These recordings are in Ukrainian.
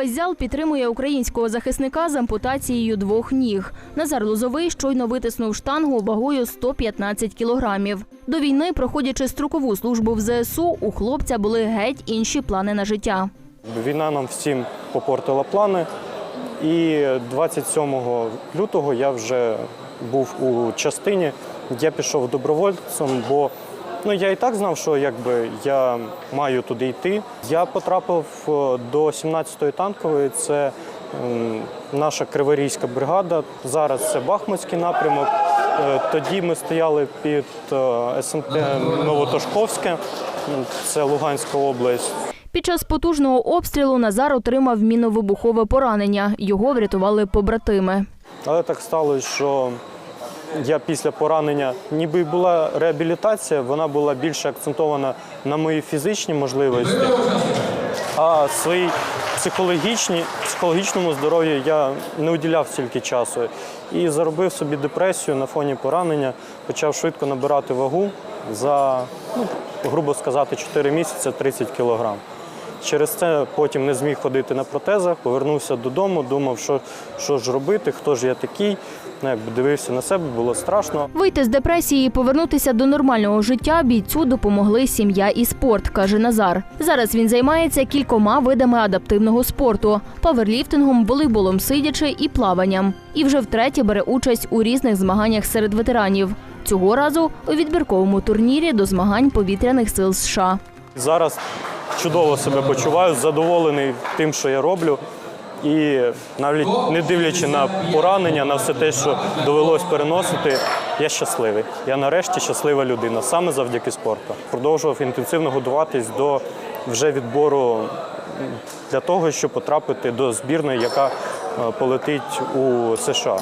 Увесь зал підтримує українського захисника з ампутацією двох ніг. Назар Лозовий щойно витиснув штангу вагою 115 кілограмів. До війни, проходячи строкову службу в ЗСУ, у хлопця були геть інші плани на життя. Війна нам всім попортила плани. І 27 лютого я вже був у частині. Я пішов добровольцем, бо ну, я і так знав, що якби я маю туди йти. Я потрапив е, до 17-ї танкової. Це наша Криворізька бригада. Зараз це Бахмутський напрямок. Е, Тоді ми стояли під е, СМТ Новотошковське, це Луганська область. Під час потужного обстрілу Назар отримав міновибухове поранення. Його врятували побратими. Але так сталося, що я після поранення, ніби була реабілітація, вона була більше акцентована на мої фізичні можливості, а своїй психологічній, психологічному здоров'ю я не уділяв стільки часу. І заробив собі депресію на фоні поранення, почав швидко набирати вагу за, ну, грубо сказати, 4 місяці 30 кілограм. Через це потім не зміг ходити на протезах, повернувся додому, думав, що, що ж робити, хто ж я такий. Ну, якби дивився на себе, було страшно. Вийти з депресії і повернутися до нормального життя бійцю допомогли сім'я і спорт, каже Назар. Зараз він займається кількома видами адаптивного спорту: паверліфтингом, волейболом сидячи і плаванням. І вже втретє бере участь у різних змаганнях серед ветеранів. Цього разу у відбірковому турнірі до змагань повітряних сил США. Зараз чудово себе почуваю, задоволений тим, що я роблю. І навіть не дивлячи на поранення, на все те, що довелось переносити, я щасливий. Я нарешті щаслива людина, саме завдяки спорту. Продовжував інтенсивно готуватись до вже відбору для того, щоб потрапити до збірної, яка е, полетить у США.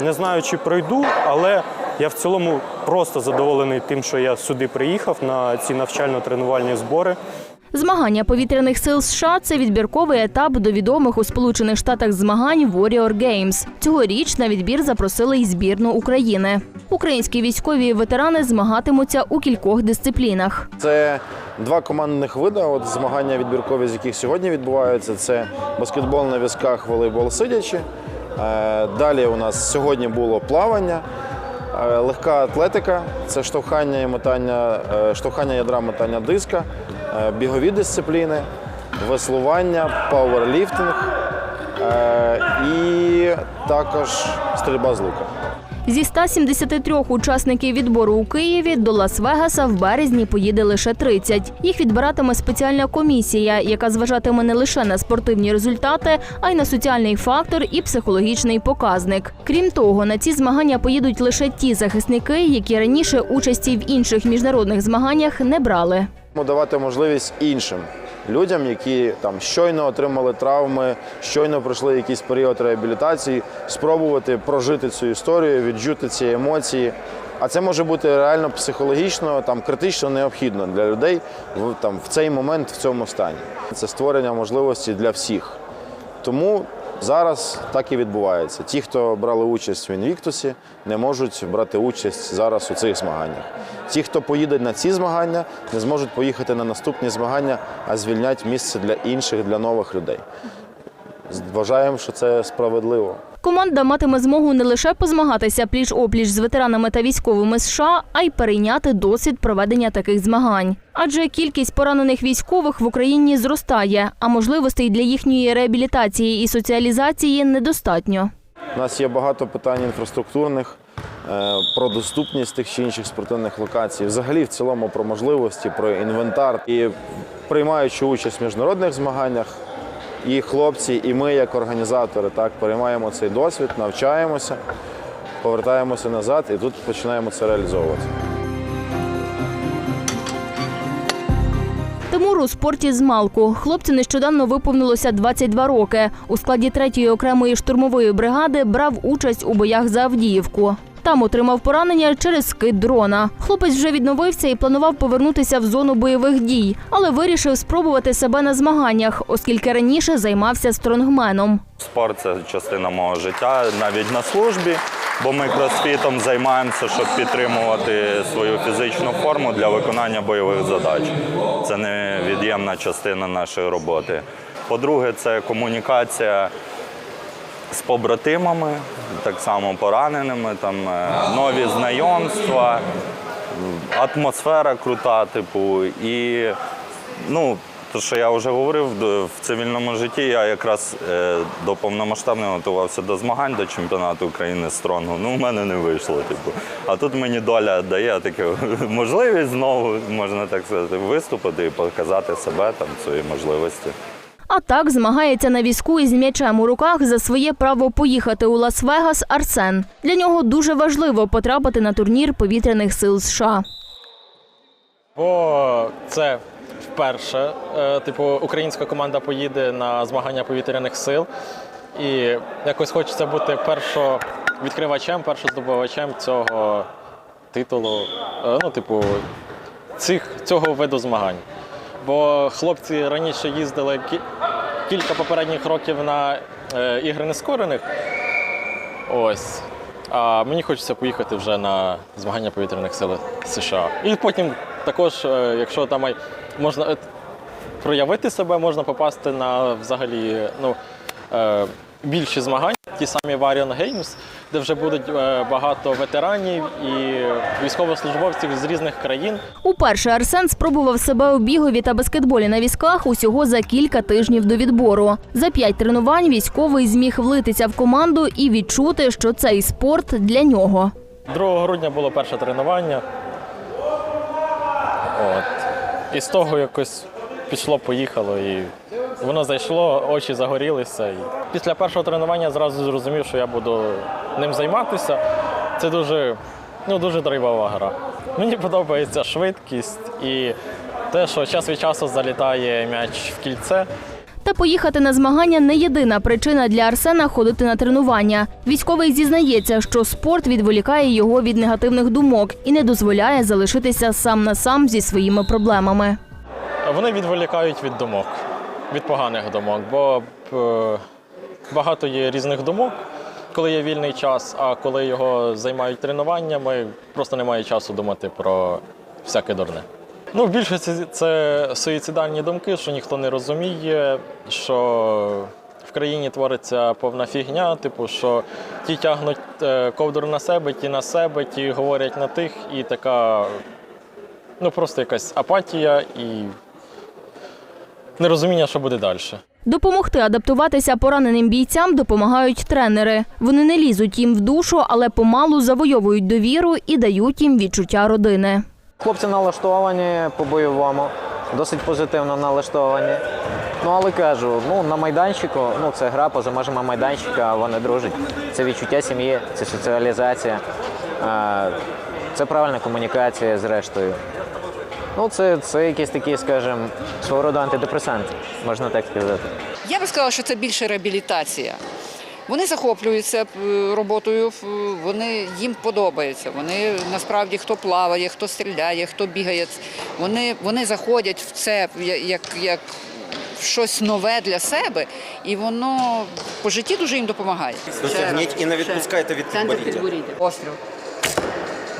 Не знаю, чи пройду, але я в цілому просто задоволений тим, що я сюди приїхав на ці навчально-тренувальні збори. Змагання повітряних сил США це відбірковий етап до відомих у Сполучених Штатах змагань Warrior Games. Цьогоріч на відбір запросили й збірну України. Українські військові ветерани змагатимуться у кількох дисциплінах. Це два командних види. От змагання відбіркові, з яких сьогодні відбуваються. Це баскетбол на візках, волейбол сидячи. Е, Далі у нас сьогодні було плавання, легка атлетика, це штовхання і метання, е, штовхання ядра, метання диска, е, бігові дисципліни, веслування, пауерліфтинг е, і також стрільба з лука. Зі 173 учасників відбору у Києві до Лас-Вегаса в березні поїде лише 30. Їх відбиратиме спеціальна комісія, яка зважатиме не лише на спортивні результати, а й на соціальний фактор і психологічний показник. Крім того, на ці змагання поїдуть лише ті захисники, які раніше участі в інших міжнародних змаганнях не брали. давати можливість іншим людям, які там щойно отримали травми, щойно пройшли якийсь період реабілітації, спробувати прожити цю історію, відчути ці емоції. А це може бути реально психологічно, там критично необхідно для людей в там в цей момент в цьому стані. Це створення можливості для всіх. Тому зараз так і відбувається. Ті, хто брали участь в Інвіктусі, не можуть брати участь зараз у цих змаганнях. Ті, хто поїде на ці змагання, не зможуть поїхати на наступні змагання, а звільнять місце для інших, для нових людей. Вважаємо, що це справедливо. Команда матиме змогу не лише позмагатися пліч-опліч з ветеранами та військовими США, а й перейняти досвід проведення таких змагань. Адже кількість поранених військових в Україні зростає, а можливостей для їхньої реабілітації і соціалізації недостатньо. У нас є багато питань інфраструктурних е, про доступність тих чи інших спортивних локацій, взагалі в цілому про можливості, про інвентар. І приймаючи участь в міжнародних змаганнях, і хлопці, і ми, як організатори, так приймаємо цей досвід, навчаємося, повертаємося назад і тут починаємо це реалізовувати. Тимуру у спорті з Малку. Хлопцю нещодавно виповнилося 22 роки. У складі третьої окремої штурмової бригади брав участь у боях за Авдіївку. Там отримав поранення через скид дрона. Хлопець вже відновився і планував повернутися в зону бойових дій, але вирішив спробувати себе на змаганнях, оскільки раніше займався стронгменом. Спорт це частина мого життя навіть на службі, бо ми кросфітом займаємося, щоб підтримувати свою фізичну форму для виконання бойових задач. Це невід'ємна частина нашої роботи. По-друге, це комунікація з побратимами, так само пораненими, там е, нові знайомства, атмосфера крута, типу, і ну. То, що я вже говорив, в цивільному житті я якраз е, до повномасштабного готувався до змагань до чемпіонату України стронгу. Ну, в мене не вийшло. Типу. А тут мені доля дає таку можливість знову, можна так сказати, виступити і показати себе, там, свої можливості. А так змагається на візку із м'ячем у руках за своє право поїхати у Лас-Вегас Арсен. Для нього дуже важливо потрапити на турнір повітряних сил США. Бо це вперше, е, типу, українська команда поїде на змагання повітряних сил. І якось хочеться бути першо відкривачем, першоздобувачем цього титулу, е, ну, типу, цих, цього виду змагань. Бо хлопці раніше їздили кі- кілька попередніх років на е, ігри нескорених. Ось. А мені хочеться поїхати вже на змагання повітряних сил США. І потім також, е, якщо там можна е, проявити себе, можна попасти на взагалі ну, більші змагання, ті самі Varian Games, де вже будуть е, багато ветеранів і військовослужбовців з різних країн. Уперше Арсен спробував себе у бігові та баскетболі на візках усього за кілька тижнів до відбору. За п'ять тренувань військовий зміг влитися в команду і відчути, що цей спорт для нього. 2 грудня було перше тренування. От. І з того якось пішло, поїхало, і воно зайшло, очі загорілися. І після першого тренування зразу зрозумів, що я буду ним займатися. Це дуже, ну, дуже драйвова гра. Мені подобається швидкість і те, що час від часу залітає м'яч в кільце. Та поїхати на змагання не єдина причина для Арсена ходити на тренування. Військовий зізнається, що спорт відволікає його від негативних думок і не дозволяє залишитися сам на сам зі своїми проблемами. Вони відволікають від думок, від поганих думок, бо е, багато є різних думок, коли є вільний час, а коли його займають тренуваннями, просто немає часу думати про всяке дурне. Ну, в більшості це суїцидальні думки, що ніхто не розуміє, що в країні твориться повна фігня, типу, що ті тягнуть е, ковдру на себе, ті на себе, ті говорять на тих, і така ну просто якась апатія і нерозуміння, що буде далі. Допомогти адаптуватися пораненим бійцям допомагають тренери. Вони не лізуть їм в душу, але помалу завойовують довіру і дають їм відчуття родини. Хлопці налаштовані по-бойовому, досить позитивно налаштовані. Ну, але кажу, ну на майданчику, ну це гра поза межами майданчика, вони дружать. Це відчуття сім'ї, це соціалізація, це правильна комунікація зрештою. Ну, це, це якісь такі, скажімо, свого роду антидепресант, можна так сказати. Я би сказала, що це більше реабілітація. Вони захоплюються е, роботою, вони їм подобається. Вони насправді хто плаває, хто стріляє, хто бігає. Вони, вони заходять в це як, як в щось нове для себе, і воно по житті дуже їм допомагає. Дотягніть і не відпускайте від підборіддя. Острів.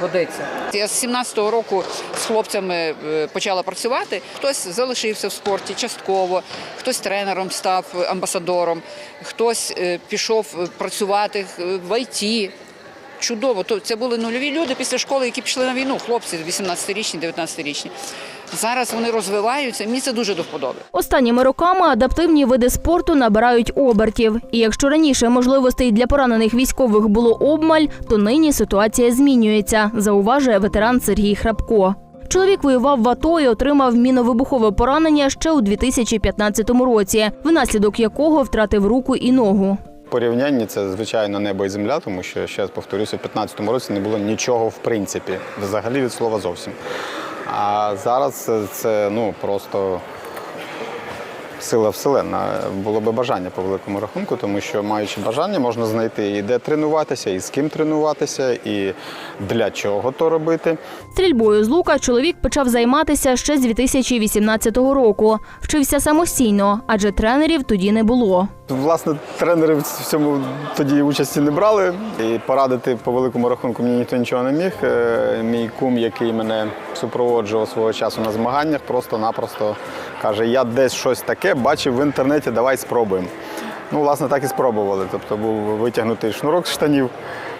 Годиться. Я з 17-го року з хлопцями е, почала працювати. Хтось залишився в спорті частково, хтось тренером став амбасадором, хтось е, пішов е, працювати в ІТ. Чудово. Це були нульові люди після школи, які пішли на війну, хлопці 18-річні, 19-річні. Зараз вони розвиваються. Мені це дуже до вподоби. Останніми роками адаптивні види спорту набирають обертів. І якщо раніше можливостей для поранених військових було обмаль, то нині ситуація змінюється, зауважує ветеран Сергій Храпко. Чоловік воював в АТО і отримав міновибухове поранення ще у 2015 році, внаслідок якого втратив руку і ногу. порівнянні це звичайно небо і земля, тому що ще раз повторюся, в 2015 році не було нічого в принципі, взагалі від слова зовсім. А зараз це, ну просто сила вселенна. Було би бажання по великому рахунку, тому що маючи бажання, можна знайти і де тренуватися, і з ким тренуватися, і для чого то робити. Стрільбою з лука чоловік почав займатися ще з 2018 року. Вчився самостійно, адже тренерів тоді не було. Власне, тренери в цьому тоді участі не брали. І порадити по великому рахунку мені ніхто нічого не міг. Е, Мій кум, який мене супроводжував свого часу на змаганнях, просто-напросто каже: я десь щось таке бачив в інтернеті, давай спробуємо. Ну, власне, так і спробували. Тобто був витягнутий шнурок з штанів,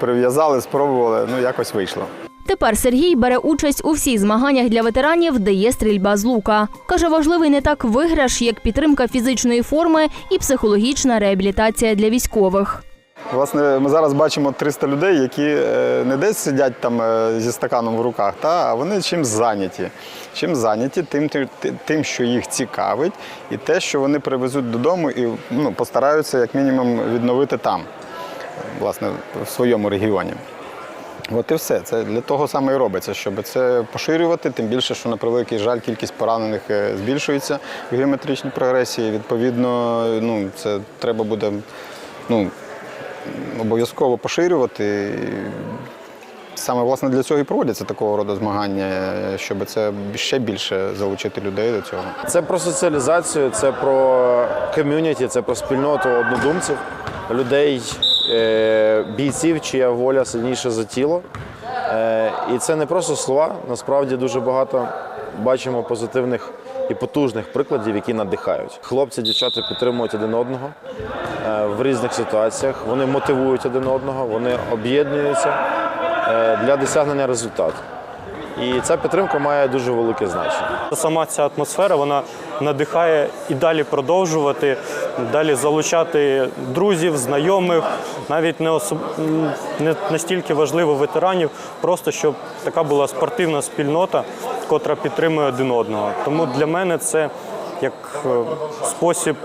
прив'язали, спробували, ну якось вийшло. Тепер Сергій бере участь у всіх змаганнях для ветеранів, де є стрільба з лука. Каже, важливий не так виграш, як підтримка фізичної форми і психологічна реабілітація для військових. Власне, ми зараз бачимо 300 людей, які е, не десь сидять там е, зі стаканом в руках, та, а вони чим зайняті. Чим зайняті, тим, тим, що їх цікавить, і те, що вони привезуть додому і ну, постараються як мінімум відновити там, власне, в своєму регіоні. От і все. Це для того саме і робиться, щоб це поширювати, тим більше, що на превеликий жаль, кількість поранених е, збільшується в геометричній прогресії. Відповідно, ну, це треба буде ну, обов'язково поширювати. Саме власне для цього і проводяться такого роду змагання, щоб це ще більше залучити людей до цього. Це про соціалізацію, це про ком'юніті, це про спільноту однодумців, людей, е, бійців, чия воля сильніша за тіло. Е, І це не просто слова. Насправді дуже багато бачимо позитивних і потужних прикладів, які надихають. Хлопці, дівчата підтримують один одного в різних ситуаціях. Вони мотивують один одного, вони об'єднуються е, для досягнення результату. І ця підтримка має дуже велике значення. Сама ця атмосфера вона надихає і далі продовжувати, далі залучати друзів, знайомих, навіть не особ... не настільки важливо ветеранів, просто щоб така була спортивна спільнота, котра підтримує один одного. Тому для мене це як е, спосіб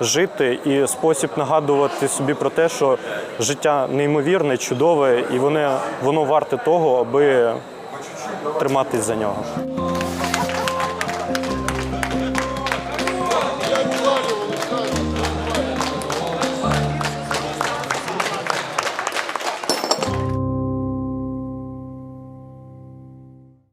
жити і спосіб нагадувати собі про те, що життя неймовірне, чудове, і воно, воно варте того, аби триматись за нього.